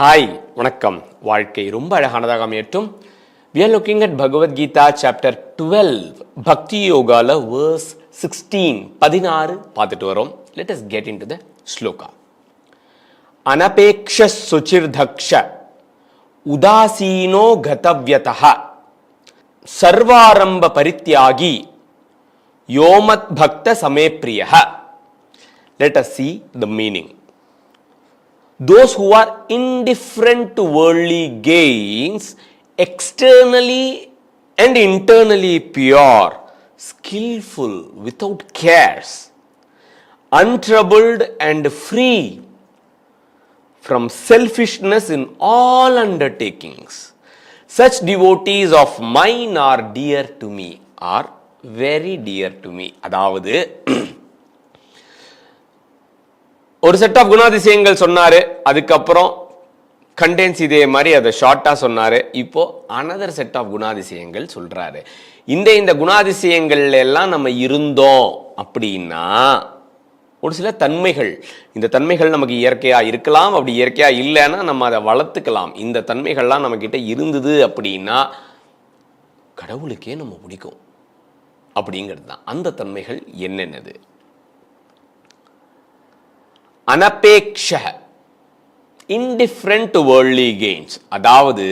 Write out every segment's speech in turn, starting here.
Hi வணக்கம். வாழ்க்கை ரொம்ப அழகானதாக அமையட்டும். We looking at at Bhagavad Gita chapter twelve bhakti யோகால verse sixteen பதினாறு பார்த்துட்டு வரோம். Let us get into the shloka அனபேக்ஷ சுச்சிர்தக்ஷ உதாசீனோ கதவியதா சர்வாரம்ப பரித்தியாகி யோமத் பக்த சமே பிரியः let us see the meaning those who are indifferent to worldly gains, externally and internally pure, skillful without cares, untroubled and free from selfishness in all undertakings. Such devotees of mine are dear to me, are very dear to me. அதாவது ஒரு set of குணாதிசயங்கள் சொன்னாரு அதுக்கப்புறம் condense இதே மாதிரி அதை ஷார்ட்டாக சொன்னாரு. இப்போ அனதர் செட் ஆஃப் குணாதிசயங்கள் சொல்றாரு. இந்த இந்த குணாதிசயங்கள்ல எல்லாம் நம்ம இருந்தோம் அப்படின்னா ஒரு சில தன்மைகள் இந்த தன்மைகள் நமக்கு இயற்கையாக இருக்கலாம் அப்படி இயற்கையாக இல்லைன்னா நம்ம அதை வளர்த்துக்கலாம். இந்த தன்மைகள்லாம் நம்மக்கிட்ட இருந்தது அப்படின்னா கடவுளுக்கே நம்ம பிடிக்கும். அப்படிங்கிறது தான். அந்த தன்மைகள் என்னென்னது? அனபேக்ஷ இன்டிஃப்ரெண்ட் வேர்ல்ட்லி கெயின்ஸ் அதாவது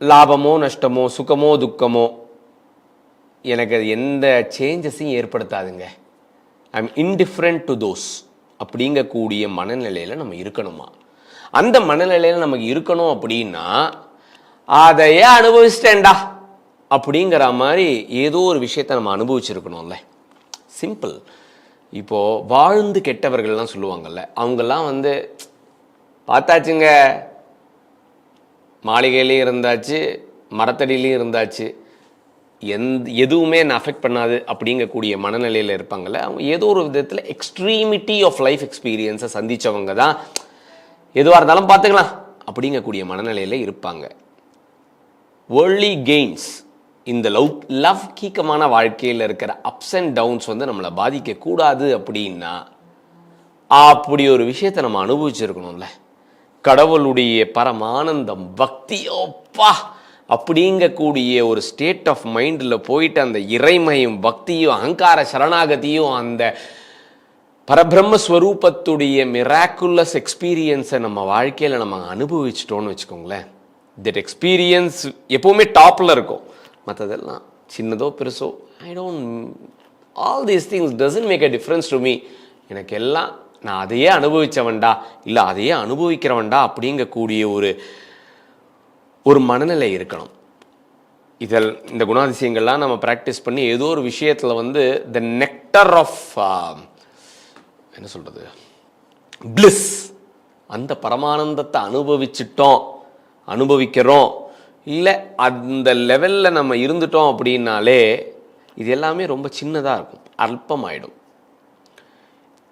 லாபமோ நஷ்டமோ சுகமோ துக்கமோ எனக்கு அது எந்த சேஞ்சஸையும் ஏற்படுத்தாதுங்க. I am indifferent to those அப்படிங்கக்கூடிய மனநிலையில் நம்ம இருக்கணுமா? அந்த மனநிலையில் நமக்கு இருக்கணும் அப்படின்னா அதையே அனுபவிச்சிட்டேன்டா அப்படிங்கிற மாதிரி ஏதோ ஒரு விஷயத்தை நம்ம அனுபவிச்சிருக்கணும்ல. சிம்பிள் இப்போது வாழ்ந்து கெட்டவர்கள்லாம் சொல்லுவாங்கல்ல அவங்கெல்லாம் வந்து பார்த்தாச்சுங்க. மாளிகையிலையும் இருந்தாச்சு மரத்தடியிலையும் இருந்தாச்சு. எந்த எதுவுமே என்ன அஃபெக்ட் பண்ணாது அப்படிங்கக்கூடிய மனநிலையில் இருப்பாங்கல்ல அவங்க ஏதோ ஒரு விதத்தில் எக்ஸ்ட்ரீமிட்டி ஆஃப் லைஃப் எக்ஸ்பீரியன்ஸை சந்தித்தவங்க தான். எதுவாக இருந்தாலும் பார்த்துக்கலாம் அப்படிங்கக்கூடிய மனநிலையில் இருப்பாங்க. வேர்ல்ட்லி கெய்ன்ஸ் இந்த லவ் லவ் கீக்கமான வாழ்க்கையில் இருக்கிற அப்ஸ் அண்ட் டவுன்ஸ் வந்து நம்மளை பாதிக்கக்கூடாது அப்படின்னா அப்படி ஒரு விஷயத்தை நம்ம அனுபவிச்சிருக்கணும்ல. கடவுளுடைய பரமானந்தம் பக்தியோப்பா அப்படிங்கக்கூடிய ஒரு ஸ்டேட் ஆஃப் மைண்டில் போயிட்டு அந்த இறைமையும் பக்தியும் அகங்கார சரணாகதியும் அந்த பரபிரம்மஸ்வரூபத்துடைய மிராக்குலஸ் எக்ஸ்பீரியன்ஸை நம்ம வாழ்க்கையில் நம்ம அனுபவிச்சிட்டோன்னு வச்சுக்கோங்களேன். தட் எக்ஸ்பீரியன்ஸ் எப்போவுமே டாப்பில் இருக்கும். மற்றதெல்லாம் சின்னதோ பெருசோ I don't all these things doesn't make a difference to me எனக்கு எல்லாம் நான் அதையே அனுபவித்தவன்டா இல்லை அதையே அனுபவிக்கிறவன்டா அப்படிங்கக்கூடிய ஒரு ஒரு மனநிலை இருக்கணும். இதில் இந்த குணாதிசயங்கள்லாம் நம்ம ப்ராக்டிஸ் பண்ணி ஏதோ ஒரு விஷயத்தில் வந்து த நெக்டர் ஆஃப் என்ன சொல்கிறது பிளிஸ் அந்த பரமானந்தத்தை அனுபவிச்சிட்டோம் அனுபவிக்கிறோம் இல்லை அந்த லெவலில் நம்ம இருந்துட்டோம் அப்படின்னாலே இது எல்லாமே ரொம்ப சின்னதாக இருக்கும். அல்பமாயிடும்.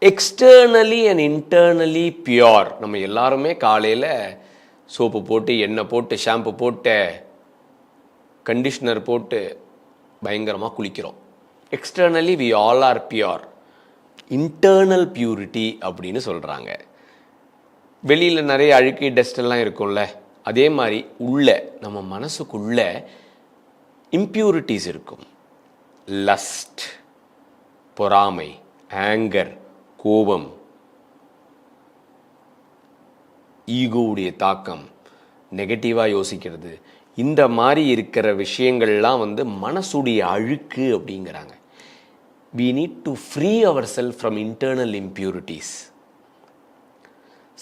எக்ஸ்டர்னலி அண்ட் இன்டர்னலி பியோர் நம்ம எல்லாருமே காலையில் சோப்பு போட்டு எண்ணெய் போட்டு ஷாம்பு போட்டு கண்டிஷ்னர் போட்டு பயங்கரமாக குளிக்கிறோம். Externally we all are pure internal purity அப்படின்னு சொல்கிறாங்க வெளியில் நிறைய அழுக்கி டஸ்ட் எல்லாம் இருக்கும்ல. அதே மாதிரி உள்ள நம்ம மனசுக்குள்ள இம்ப்யூரிட்டிஸ் இருக்கும். லஸ்ட் பொறாமை ஆங்கர் கோபம் ஈகோவுடைய தாக்கம் நெகட்டிவாக யோசிக்கிறது. இந்த மாதிரி இருக்கிற விஷயங்கள்லாம் வந்து மனசுடைய அழுக்கு அப்படிங்கிறாங்க. We need to free our self from internal impurities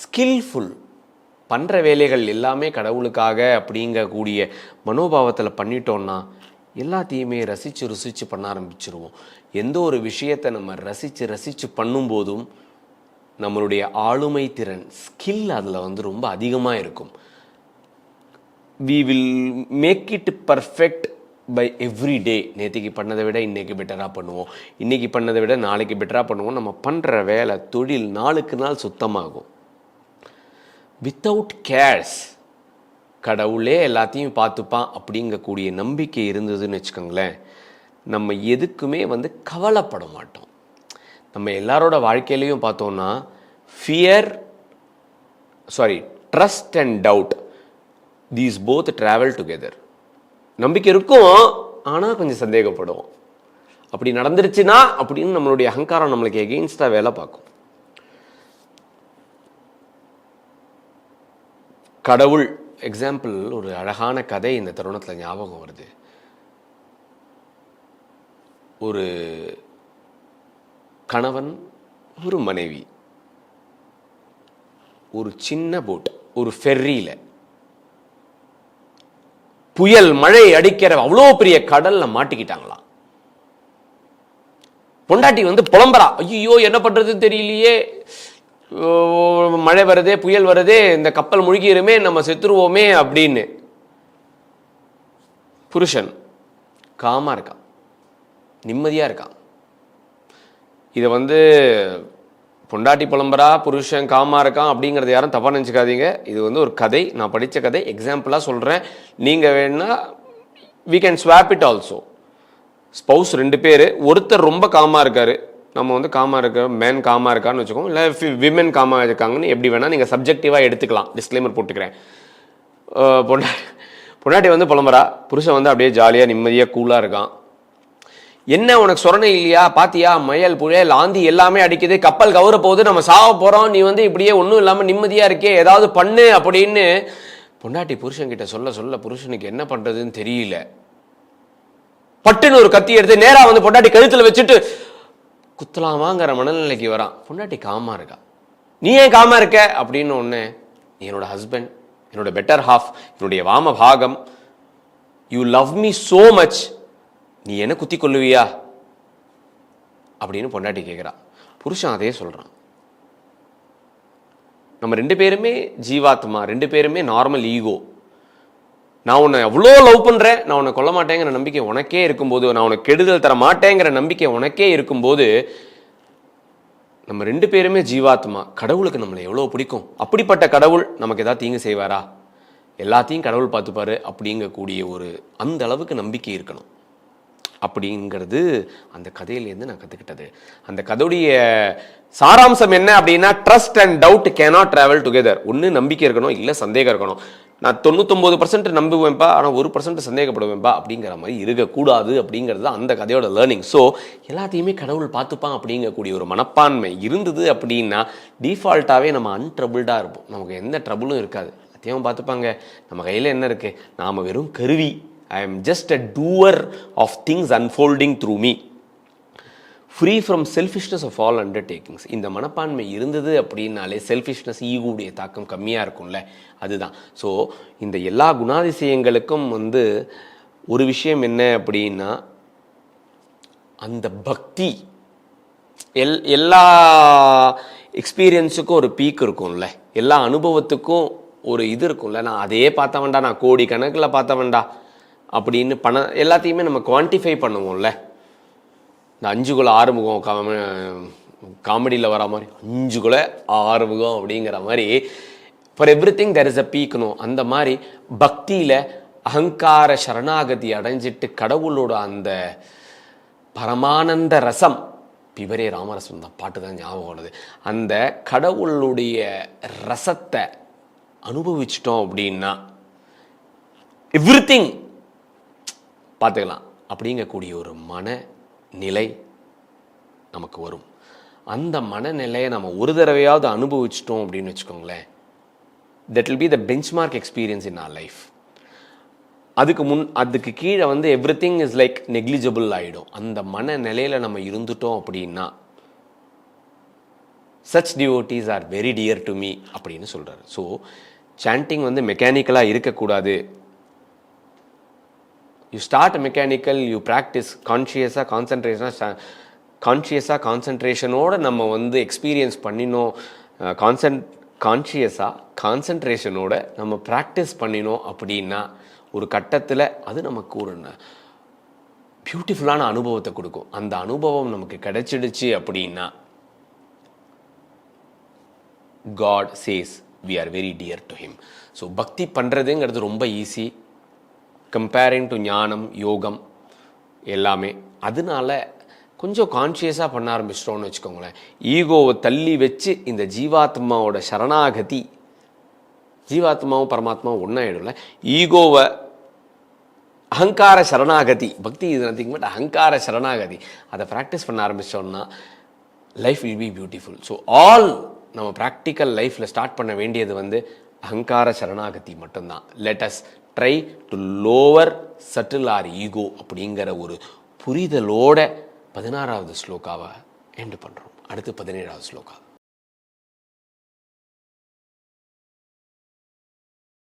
skilful பண்ணுற வேலைகள் எல்லாமே கடவுளுக்காக அப்படிங்கக்கூடிய மனோபாவத்தில் பண்ணிட்டோன்னா எல்லாத்தையுமே ரசித்து ருசித்து பண்ண ஆரம்பிச்சிருவோம். எந்த ஒரு விஷயத்தை நம்ம ரசித்து ரசித்து பண்ணும்போதும் நம்மளுடைய ஆளுமை திறன் ஸ்கில் அதில் வந்து ரொம்ப அதிகமாக இருக்கும். We will make it perfect by every day நேற்றுக்கு பண்ணதை விட இன்றைக்கி பெட்டராக பண்ணுவோம். இன்றைக்கி பண்ணதை விட நாளைக்கு பெட்டராக பண்ணுவோம். நம்ம பண்ணுற வேலை தொழில் நாளுக்கு நாள் சுத்தமாகும். வித்தவுட் கேர்ஸ் கடவுளே எல்லாத்தையும் பார்த்துப்பான் அப்படிங்கக்கூடிய நம்பிக்கை இருந்ததுன்னு வச்சுக்கோங்களேன் நம்ம எதுக்குமே வந்து கவலைப்பட மாட்டோம். நம்ம எல்லாரோட வாழ்க்கையிலையும் பார்த்தோம்னா fear sorry trust and doubt these both travel together நம்பிக்கை இருக்கும் ஆனால் கொஞ்சம் சந்தேகப்படுவோம். அப்படி நடந்துருச்சுன்னா அப்படின்னு நம்மளுடைய அகங்காரம் நம்மளுக்கு எகெயின்ஸ்டாக வேலை பார்க்கும். கடவுள் எக்ஸாம்பிள் ஒரு அழகான கதை இந்த தருணத்தில் ஞாபகம் வருது. ஒரு கணவன் ஒரு மனைவி ஒரு சின்ன போட் ஒரு ஃபெர்ரியில் புயல் மழை அடிக்கிற அவ்வளோ பெரிய கடலில் மாட்டிக்கிட்டாங்களாம். பொண்டாட்டி வந்து புலம்புறா ஐயோ என்ன பண்றதுன்னு தெரியலையே. மழை வருதே புயல் வருதே இந்த கப்பல் முழுகிருமே நம்ம செத்துருவோமே அப்படின்னு. புருஷன் காமாக இருக்கான். நிம்மதியாக இருக்கான். இதை வந்து பொண்டாட்டி புலம்பரா புருஷன் காமாக இருக்கான் அப்படிங்கறத யாரும் தப்பாக நினச்சிக்காதீங்க. இது வந்து ஒரு கதை. நான் படித்த கதை. எக்ஸாம்பிளாக சொல்கிறேன் நீங்கள் வேணால் we can swap it also spouse ரெண்டு பேர். ஒருத்தர் ரொம்ப காமாக இருக்காரு. நம்ம வந்து காமா இருக்க மேன் காமா இருக்கான்னு வச்சுக்கோங்க. இல்லை விமன் காமா இருக்காங்கன்னு எப்படி வேணால் நீங்கள் சப்ஜெக்டிவாக எடுத்துக்கலாம். டிஸ்க்ளைமர் போட்டுக்கிறேன். பொண்டா பொண்டாட்டி வந்து புலம்புறா. புருஷன் வந்து அப்படியே ஜாலியாக நிம்மதியாக கூலாக இருக்கான். என்ன உனக்கு சொரணை இல்லையா? பாத்தியா? மயல் புயல் ஆந்தி எல்லாமே அடிக்குது. கப்பல் கவுற போகுது. நம்ம சாவ போகிறோம் நீ வந்து இப்படியே ஒன்றும் இல்லாமல் நிம்மதியாக இருக்கே. ஏதாவது பண்ணு அப்படின்னு பொண்டாட்டி புருஷன் கிட்ட சொல்ல சொல்ல புருஷனுக்கு என்ன பண்ணுறதுன்னு தெரியல. பட்டுன்னு ஒரு கத்தி எடுத்து நேராக வந்து பொண்டாட்டி கழுத்தில் வச்சுட்டு குத்தலாமாங்கிற மனநிலைக்கு வரான். பொண்டாட்டி காமா இருக்கா? நீ ஏன் காமா இருக்க? அப்படின்னு ஒன்று என்னோட ஹஸ்பண்ட் என்னோட பெட்டர் ஹாஃப் என்னுடைய வாம பாகம். You love me so much நீ என்ன குத்தி கொள்ளுவியா? அப்படின்னு பொண்டாட்டி கேட்குறா புருஷன் அதே சொல்கிறான் நம்ம ரெண்டு பேருமே ஜீவாத்மா ரெண்டு பேருமே நார்மல் ஈகோ நான் உன்னை அவ்வளோ லவ் பண்ணுறேன் நான் உன்னை கொல்ல மாட்டேங்கிற நம்பிக்கை உனக்கே இருக்கும்போது நான் உனக்கு கெடுதல் தர மாட்டேங்கிற நம்பிக்கை உனக்கே இருக்கும்போது நம்ம ரெண்டு பேருமே ஜீவாத்மா. கடவுளுக்கு நம்மளை எவ்வளோ பிடிக்கும்? அப்படிப்பட்ட கடவுள் நமக்கு ஏதாவது தீங்கு செய்வாரா? எல்லாத்தையும் கடவுள் பார்த்துப்பாரு. அப்படிங்கக்கூடிய ஒரு அந்த அளவுக்கு நம்பிக்கை இருக்கணும். அப்படிங்கிறது அந்த கதையிலேருந்து நான் கற்றுக்கிட்டது அந்த கதையுடைய சாராம்சம் என்ன அப்படின்னா trust and doubt cannot travel together ஒன்று நம்பிக்கை இருக்கணும் இல்லை சந்தேகம் இருக்கணும். நான் தொண்ணூத்தொம்பது பர்சன்ட் நம்புவேன்ப்பா ஆனால் ஒரு பர்சன்ட் சந்தேகப்படுவேன்ப்பா அப்படிங்கிற மாதிரி இருக்கக்கூடாது அப்படிங்கிறது தான் அந்த கதையோட லேர்னிங் ஸோ எல்லாத்தையுமே கடவுள் பார்த்துப்பான் அப்படிங்கக்கூடிய ஒரு மனப்பான்மை இருந்தது அப்படின்னா டிஃபால்ட்டாகவே நம்ம அன்ட்ரபிள்டாக இருப்போம். நமக்கு எந்த ட்ரபுளும் இருக்காது. அத்தியாவும் பார்த்துப்பாங்க. நம்ம கையில் என்ன இருக்குது நாம் வெறும் கருவி. I am just a doer of things unfolding through me free from selfishness of all undertakings இந்த மனப்பான்மை இருந்தது அப்படின்னாலே செல்ஃபிஷ்னஸ் ஈகோடைய தாக்கம் கம்மியாக இருக்கும்ல? அதுதான். ஸோ இந்த எல்லா குணாதிசயங்களுக்கும் வந்து ஒரு விஷயம் என்ன அப்படின்னா அந்த பக்தி எல் எல்லா எக்ஸ்பீரியன்ஸுக்கும் ஒரு பீக் இருக்கும்ல? எல்லா அனுபவத்துக்கும் ஒரு இது இருக்கும்ல? நான் அதையே பார்த்த வேண்டா நான் கோடி கணக்கில் பார்த்தவன்டா அப்படின்னு பணம் எல்லாத்தையுமே நம்ம குவான்டிஃபை பண்ணுவோம்ல? இந்த அஞ்சு குல ஆறுமுகம் காம காமெடியில் வர மாதிரி அஞ்சு குல ஆறுமுகம் அப்படிங்கிற மாதிரி for every thing there is a பீக்கணும் அந்த மாதிரி பக்தியில் அகங்கார சரணாகதி அடைஞ்சிட்டு கடவுளோட அந்த பரமானந்த ரசம் பிவரே ராமரசம் தான் பாட்டு தான் ஞாபகம் வருது. அந்த கடவுளுடைய ரசத்தை அனுபவிச்சிட்டோம் அப்படின்னா எவ்ரி திங் பார்த்துக்கலாம். அப்படிங்கக்கூடிய ஒரு மன நிலை நமக்கு வரும். அந்த மனநிலையை நம்ம ஒரு தடவையாவது அனுபவிச்சிட்டோம் அப்படின்னு வச்சுக்கோங்களேன் that will be the benchmark experience in our life அதுக்கு முன் அதுக்கு கீழே வந்து every thing is like negligible ஆகிடும் அந்த மனநிலையில் நம்ம இருந்துட்டோம் அப்படின்னா such devotees are very dear to me அப்படின்னு சொல்கிறாரு ஸோ சாண்டிங் வந்து மெக்கானிக்கலாக இருக்கக்கூடாது. You start mechanical you practice கான்ஷியஸாக கான்சன்ட்ரேஷனாக கான்ஷியஸாக கான்சன்ட்ரேஷனோடு நம்ம வந்து எக்ஸ்பீரியன்ஸ் பண்ணினோம். கான்சன்ட் கான்ஷியஸாக கான்சன்ட்ரேஷனோட நம்ம ப்ராக்டிஸ் பண்ணினோம் அப்படின்னா ஒரு கட்டத்தில் அது நமக்கு ஒரு பியூட்டிஃபுல்லான அனுபவத்தை கொடுக்கும். அந்த அனுபவம் நமக்கு கிடைச்சிடுச்சு அப்படின்னா God says we are very dear to him so bhakti பண்ணுறதுங்கிறது ரொம்ப ஈஸி கம்பேரிங் டு ஞானம் யோகம் எல்லாமே. அதனால கொஞ்சம் கான்ஷியஸாக பண்ண ஆரம்பிச்சிட்டோம்னு வச்சுக்கோங்களேன். ஈகோவை தள்ளி வச்சு இந்த ஜீவாத்மாவோட சரணாகதி ஜீவாத்மாவும் பரமாத்மாவும் ஒன்றாயிடும்ல ஈகோவை அகங்கார சரணாகதி பக்தி இது நத்திங் பட் அகங்கார சரணாகதி. அதை ப்ராக்டிஸ் பண்ண ஆரம்பித்தோம்னா life will be beautiful so all நம்ம ப்ராக்டிக்கல் லைஃப்பில் ஸ்டார்ட் பண்ண வேண்டியது வந்து அகங்கார சரணாகதி மட்டும்தான். Let's try to lower settle our ego அப்படிங்கிற ஒரு புரிதலோட பதினாறாவது ஸ்லோக்காவை எண்டு பண்ணுறோம் அடுத்து பதினேழாவது ஸ்லோகா.